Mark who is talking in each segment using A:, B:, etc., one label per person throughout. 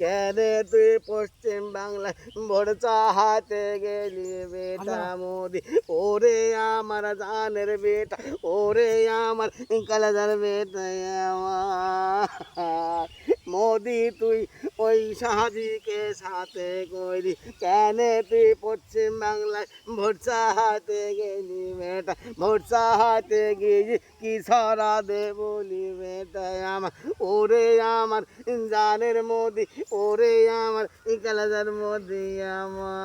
A: কেন তুই পশ্চিম বাংলা ভোট চাহাতে গেলি বেটা মোদি? ওরে আমার জানের বেটা ওরে আমার কালাজার বেটা। আমার মোদি তুই ওই সাথে কইলি কেন তুই পশ্চিম বাংলায় ভোট চাহাতে গেলি বেটা? ভোট চাহাতে গিয়ে কি ছড়া দে বলি বেটা? আমার, ওরে আমার জানের মোদি, ওরে আমার কালাজার মোদি আমার।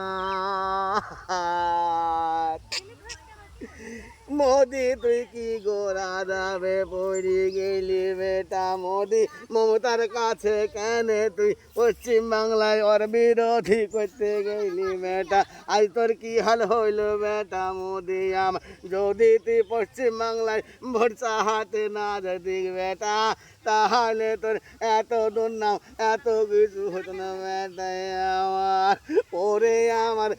A: মোদি, তুই কি গোরা দাবে পড়ি গেলি বেটা মোদি? মমতার কাছে কেন তুই পশ্চিম বাংলায় ওর বিরোধী করতে গেলি বেটা? আজ তোর কি হাল হইল বেটা মোদি? আম যদি তুই পশ্চিম বাংলায় ভোট চাহাতে না যদি বেটা তাহলে তোর এত দূর নাম এত কিছু হতো না বেটা আমার। ওরে আমার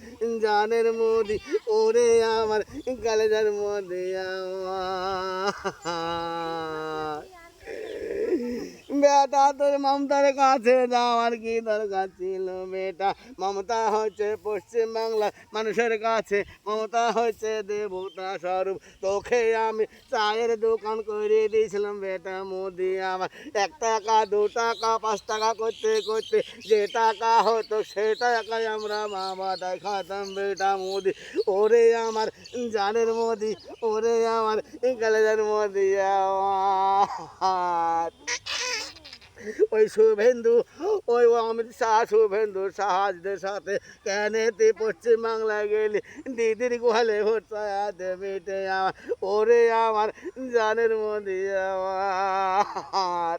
A: জানের মোদি ওরে আমার কালেজার মোদি আমার। বেটা তোর মমতার কাছে যাওয়ার কি দরকার ছিল বেটা। মমতা হচ্ছে পশ্চিম বাংলা মানুষের কাছে, মমতা হচ্ছে দেবতা স্বরূপ। তোকে আমি চায়ের দোকান করে দিয়েছিলাম বেটা মোদি আমার। এক টাকা, দু টাকা, পাঁচ টাকা করতে করতে যে টাকা হতো সে টাকায় আমরা বাবা দেখাতাম বেটা মোদি। ওরে আমার জানের মোদি, ওরে আমার কালেজার মোদি। আমার ওই শুভেন্দু, ওই অমৃত শাহ শুভেন্দু সাহায্যের সাথে কেন তুই পশ্চিমবাংলায় গেলি। দিদির গোহালে হচ্ছে মেটে আমার ওরে আমার জানের মধ্যে আমার।